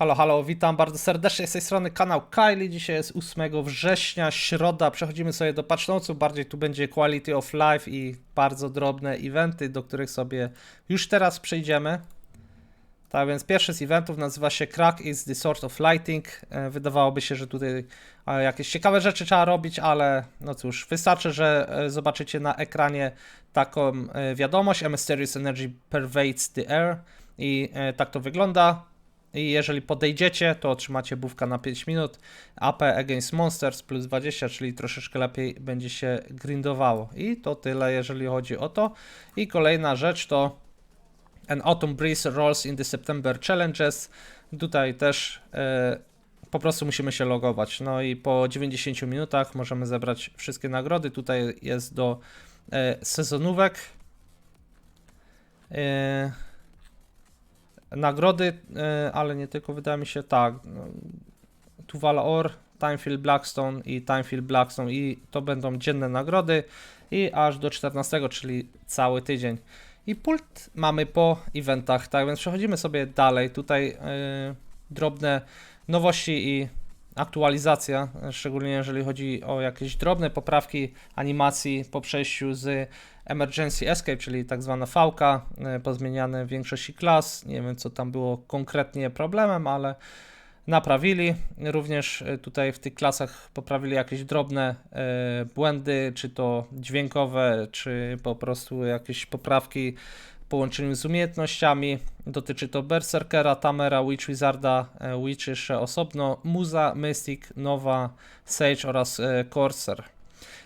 Halo, halo, witam bardzo serdecznie z tej strony kanał Kylie. Dzisiaj jest 8 września, środa. Przechodzimy sobie do patch notesów. Bardziej tu będzie quality of life i bardzo drobne eventy, do których sobie już teraz przejdziemy. Tak więc pierwszy z eventów nazywa się Crack is the sort of lighting. E, Wydawałoby się, że tutaj e, jakieś ciekawe rzeczy trzeba robić, ale no cóż, wystarczy, że e, zobaczycie na ekranie taką wiadomość: A mysterious energy pervades the air. I tak to wygląda. I jeżeli podejdziecie, to otrzymacie bufka na 5 minut. AP Against Monsters plus 20, czyli troszeczkę lepiej będzie się grindowało. I to tyle, jeżeli chodzi o to. I kolejna rzecz to An Autumn Breeze Rolls in the September Challenges. Tutaj też e, po prostu musimy się logować. No i po 90 minutach możemy zebrać wszystkie nagrody. Tutaj jest do e, sezonówek. E, nagrody, e, ale nie tylko, wydaje mi się tak. no, Tuval Or, Timefield Blackstone i Timefield Blackstone i to będą dzienne nagrody i aż do 14, czyli cały tydzień. I pult mamy po eventach, tak więc przechodzimy sobie dalej. Tutaj e, drobne nowości i aktualizacja, szczególnie jeżeli chodzi o jakieś drobne poprawki animacji po przejściu z Emergency Escape, czyli tak zwana VK, e, pozmieniane w większości klas. Nie wiem, co tam było konkretnie problemem, ale naprawili. Również e, tutaj w tych klasach poprawili jakieś drobne e, błędy, czy to dźwiękowe, czy po prostu jakieś poprawki połączeniu z umiejętnościami. Dotyczy to Berserkera, Tamera, Witch Wizarda, e, Witch jeszcze osobno, Muza, Mystic, Nova, Sage oraz e, Corsair.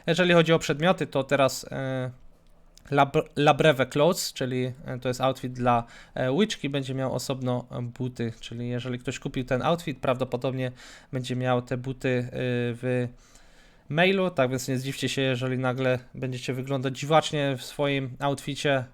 Jeżeli chodzi o przedmioty, to teraz e, Lab Labreve Clothes, czyli to jest outfit dla Witchki, będzie miał osobno buty, czyli jeżeli ktoś kupił ten outfit, prawdopodobnie będzie miał te buty w mailu, tak więc nie zdziwcie się, jeżeli nagle będziecie wyglądać dziwacznie w swoim outficie,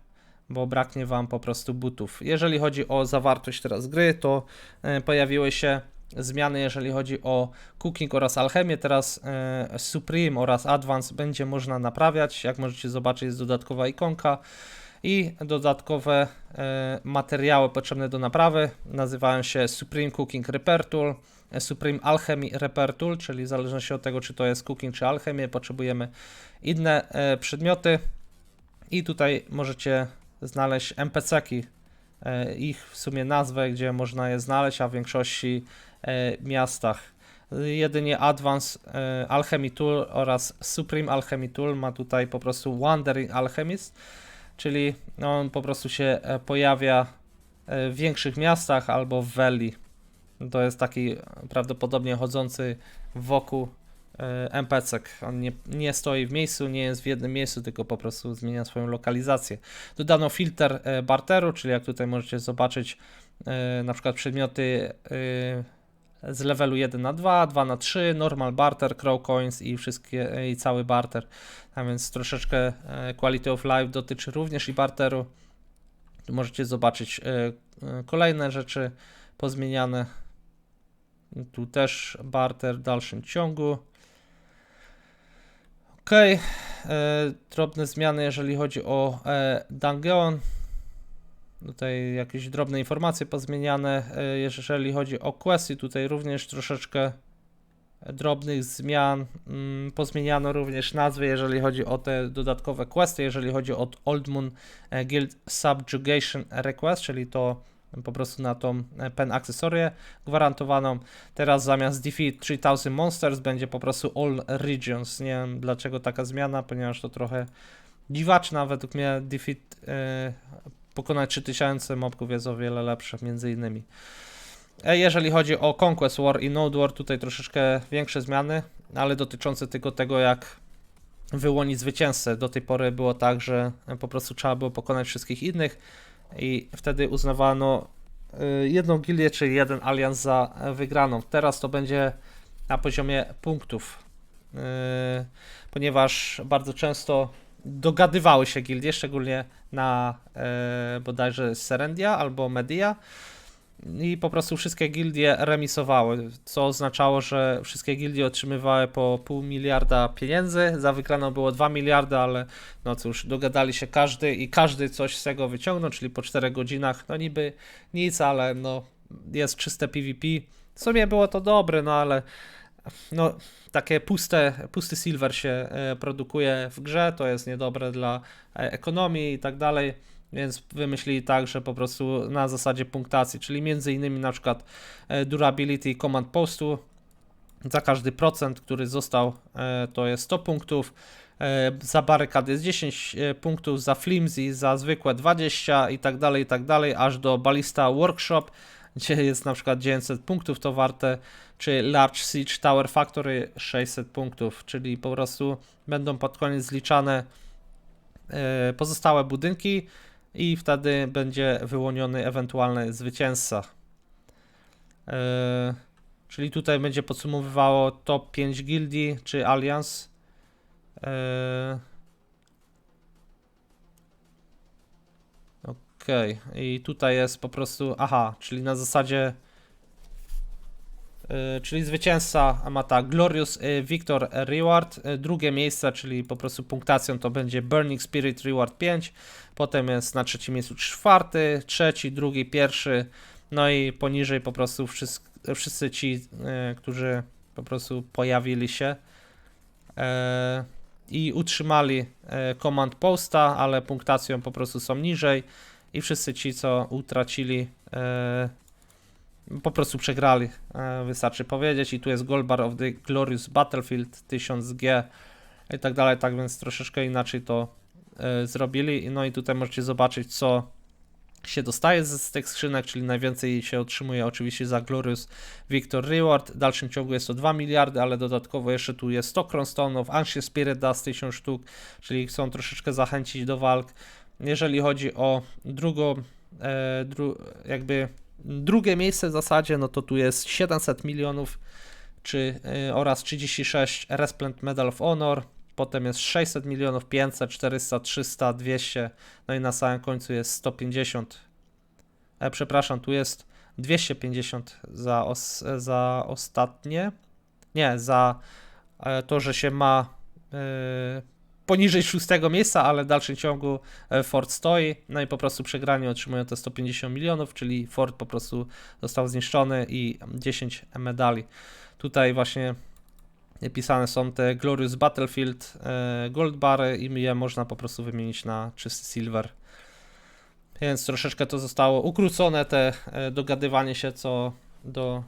bo braknie wam po prostu butów. Jeżeli chodzi o zawartość teraz gry, to e, pojawiły się zmiany, jeżeli chodzi o cooking oraz alchemię. Teraz e, Supreme oraz Advance będzie można naprawiać. Jak możecie zobaczyć, jest dodatkowa ikonka i dodatkowe e, materiały potrzebne do naprawy. Nazywają się Supreme Cooking Repair Tool, Supreme Alchemy Repair Tool, czyli w zależności od tego, czy to jest cooking czy alchemię, potrzebujemy inne przedmioty. I tutaj możecie znaleźć NPC-ki, e, ich w sumie nazwę, gdzie można je znaleźć, a w większości e, miastach. Jedynie Advanced e, Alchemy Tool oraz Supreme Alchemy Tool ma tutaj po prostu Wandering Alchemist, czyli on po prostu się pojawia w większych miastach albo w Valley. To jest taki prawdopodobnie chodzący wokół NPC. On nie, nie stoi w miejscu, nie jest w jednym miejscu, tylko po prostu zmienia swoją lokalizację. Dodano filtr e, barteru, czyli jak tutaj możecie zobaczyć, e, na przykład przedmioty e, z levelu 1 na 2, 2 na 3, normal barter, crow coins i wszystkie e, i cały barter. A więc troszeczkę e, quality of life dotyczy również i barteru. Tu możecie zobaczyć e, e, kolejne rzeczy pozmieniane. Tu też barter w dalszym ciągu. Ok, e, drobne zmiany, jeżeli chodzi o e, Dungeon. Tutaj jakieś drobne informacje pozmieniane. E, jeżeli chodzi o questy, tutaj również troszeczkę drobnych zmian. Mm, Pozmieniano również nazwy, jeżeli chodzi o te dodatkowe questy. Jeżeli chodzi o Old Moon e, Guild Subjugation Request, czyli to po prostu na tą e, pen akcesorię gwarantowaną. Teraz zamiast Defeat 3000 Monsters będzie po prostu All Regions. Nie wiem dlaczego taka zmiana, ponieważ to trochę dziwaczna. Według mnie Defeat e, pokonać 3000 mobków jest o wiele lepsze, między innymi. E, Jeżeli chodzi o Conquest War i Node War, tutaj troszeczkę większe zmiany, ale dotyczące tylko tego, jak wyłonić zwycięzcę. Do tej pory było tak, że po prostu trzeba było pokonać wszystkich innych i wtedy uznawano y, jedną gildię, czyli jeden alians za wygraną. Teraz to będzie na poziomie punktów, y, ponieważ bardzo często dogadywały się gildie, szczególnie na e, bodajże Serendia albo Media i po prostu wszystkie gildie remisowały, co oznaczało, że wszystkie gildie otrzymywały po pół miliarda pieniędzy, za wygraną było 2 miliardy, ale no cóż, dogadali się każdy i każdy coś z tego wyciągnął, czyli po 4 godzinach, no niby nic, ale no jest czyste PvP. W sumie było to dobre, no ale no, takie puste, pusty silver się e, produkuje w grze, to jest niedobre dla e, ekonomii i tak dalej, więc wymyślili tak, że po prostu na zasadzie punktacji, czyli między innymi na przykład e, durability command postu, za każdy procent, który został, e, to jest 100 punktów, e, za barykady jest 10 e, punktów, za flimsy, za zwykłe 20 i tak dalej, i tak dalej, aż do Ballista Workshop, gdzie jest na przykład 900 punktów to warte, czy Large Siege Tower Factory 600 punktów, czyli po prostu będą pod koniec zliczane pozostałe budynki i wtedy będzie wyłoniony ewentualny zwycięzca. E, Czyli tutaj będzie podsumowywało top 5 gildii czy alians. E, Okej, i tutaj jest po prostu. Aha, czyli na zasadzie. E, Czyli zwycięzca ma tak, Glorious e, Victor Reward, e, drugie miejsce, czyli po prostu punktacją to będzie Burning Spirit Reward 5, potem jest na trzecim miejscu czwarty, trzeci, drugi, pierwszy, no i poniżej po prostu wszyscy, wszyscy ci, którzy po prostu pojawili się. I utrzymali command posta, ale punktacją po prostu są niżej. I wszyscy ci, co utracili, po prostu przegrali, e, wystarczy powiedzieć i tu jest Gold Bar of the Glorious Battlefield 1000G i tak dalej, tak więc troszeczkę inaczej to e, zrobili, no i tutaj możecie zobaczyć, co się dostaje z, tych skrzynek, czyli najwięcej się otrzymuje oczywiście za Glorious Victor Reward. W dalszym ciągu jest to 2 miliardy, ale dodatkowo jeszcze tu jest 100 Crownstone'ów, Anxious Spirit Dust 1000 sztuk, czyli chcą troszeczkę zachęcić do walk. Jeżeli chodzi o drugą, e, dru, jakby drugie miejsce w zasadzie, no to tu jest 700 milionów czy, e, oraz 36 Resplendent Medal of Honor, potem jest 600 milionów, 500, 400, 300, 200, no i na samym końcu jest 150. E, przepraszam, tu jest 250 za, os, za ostatnie. Nie, za e, to, że się ma e, poniżej szóstego miejsca, ale w dalszym ciągu e, Ford stoi. No i po prostu przegrani otrzymują te 150 milionów, czyli Ford po prostu został zniszczony i 10 medali. Tutaj właśnie pisane są te Glorious Battlefield e, Gold Bary i je można po prostu wymienić na czysty silver. Więc troszeczkę to zostało ukrócone, te e, dogadywanie się co do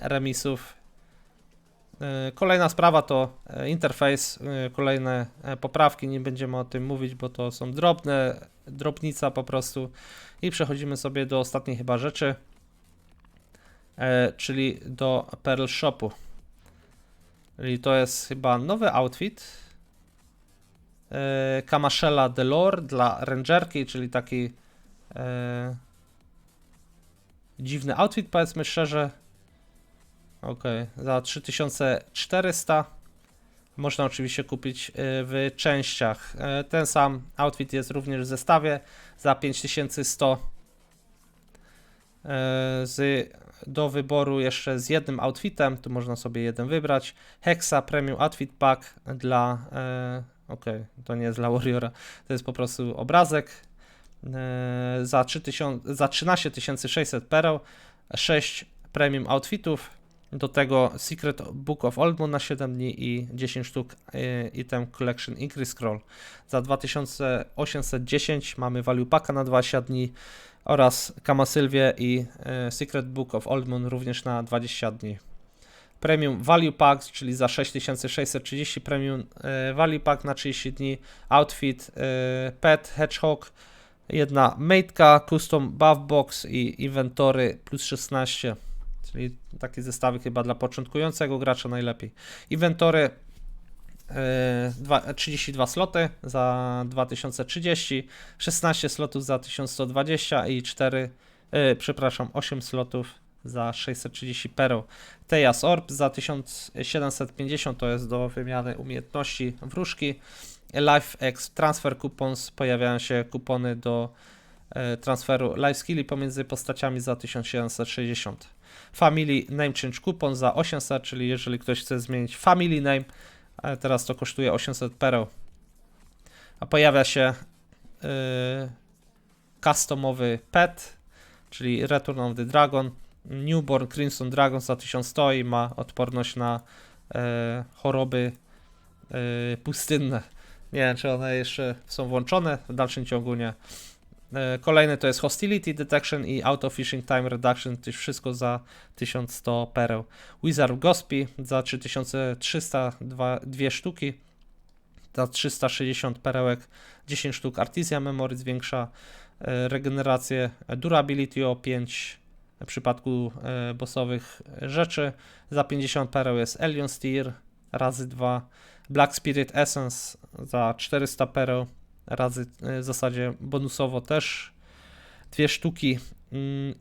remisów. E, Kolejna sprawa to e, interfejs, e, kolejne poprawki, nie będziemy o tym mówić, bo to są drobne, drobnica po prostu. I przechodzimy sobie do ostatniej chyba rzeczy, czyli do Pearl Shopu. Czyli to jest chyba nowy outfit. Kamaszela Delore dla Rangerki, czyli taki dziwny outfit, powiedzmy szczerze. Ok, za 3400. Można oczywiście kupić e, w częściach. E, Ten sam outfit jest również w zestawie za 5100 e, z do wyboru jeszcze z jednym outfitem, tu można sobie jeden wybrać. Hexa Premium Outfit Pack dla, ok, to nie jest dla Warriora, to jest po prostu obrazek za, 3000, za 13 600 pereł, 6 Premium Outfitów, do tego Secret Book of Old Moon na 7 dni i 10 sztuk e, item Collection Increase Scroll. Za 2810 mamy Value Packa na 20 dni, oraz Kama Sylwie i e, Secret Book of Old Moon również na 20 dni. Premium Value Pack, czyli za 6630 Premium e, Value Pack na 30 dni. Outfit Pet Hedgehog, jedna Mate'ka, Custom Buff Box i Inventory plus 16. Czyli takie zestawy chyba dla początkującego gracza najlepiej. Inventory e, dwa- 32 sloty za 2030, 16 slotów za 1120 i 4, e, przepraszam, 8 slotów za 630 pereł. Tejas Orb za 1750 to jest do wymiany umiejętności wróżki. Life X Transfer Coupons pojawiają się kupony do e, transferu Life Skilli pomiędzy postaciami za 1760. Family Name Change Coupon za 800, czyli jeżeli ktoś chce zmienić Family Name, ale teraz to kosztuje 800 pereł. A pojawia się yy, customowy pet, czyli Return of the Dragon. Newborn Crimson Dragon za 1100 i ma odporność na e, choroby e, pustynne. Nie wiem, czy one jeszcze są włączone, w dalszym ciągu nie. E, Kolejny to jest Hostility Detection i Auto Fishing Time Reduction, to wszystko za 1100 pereł. Wizard Gospy za 3300, dwa, dwie sztuki, za 360 perełek, 10 sztuk Artisan Memory zwiększa e, regenerację, Durability o 5 w przypadku e, bossowych rzeczy, za 50 pereł jest Elion Steer razy 2, Black Spirit Essence za 400 pereł, razy e, w zasadzie bonusowo też. Dwie sztuki mm,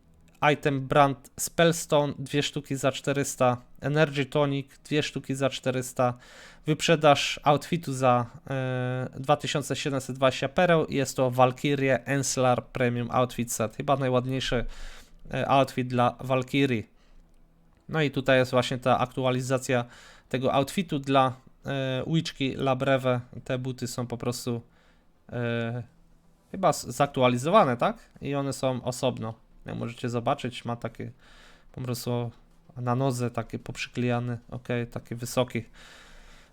item brand Spellstone dwie sztuki za 400 Energy Tonic dwie sztuki za 400 wyprzedaż outfitu za e, 2720 pereł i jest to Valkyrie Enslar Premium Outfit Set. Chyba najładniejszy e, outfit dla Valkyrie. No i tutaj jest właśnie ta aktualizacja tego outfitu dla e, Witchki Labreve te buty są po prostu chyba z- zaktualizowane, tak? I one są osobno. Jak możecie zobaczyć, ma takie po prostu na nodze takie poprzyklejane, ok, taki wysoki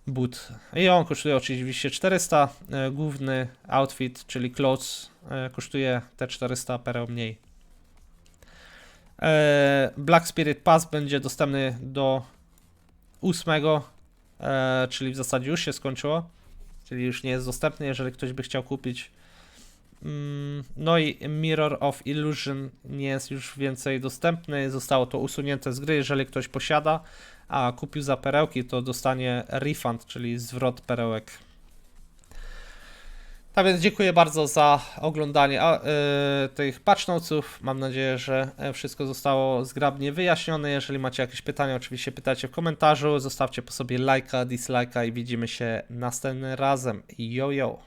but. I on kosztuje oczywiście 400. E, główny outfit, czyli clothes, e, kosztuje te 400 pereł mniej. E, Black Spirit Pass będzie dostępny do 8, e, czyli w zasadzie już się skończyło czyli już nie jest dostępny, jeżeli ktoś by chciał kupić. Mm, No i Mirror of Illusion nie jest już więcej dostępny, zostało to usunięte z gry, jeżeli ktoś posiada, a kupił za perełki, to dostanie refund, czyli zwrot perełek. Tak więc dziękuję bardzo za oglądanie a, y, tych patch notesów. Mam nadzieję, że e, wszystko zostało zgrabnie wyjaśnione. Jeżeli macie jakieś pytania, oczywiście pytajcie w komentarzu. Zostawcie po sobie lajka, dislajka i widzimy się następnym razem. Yo.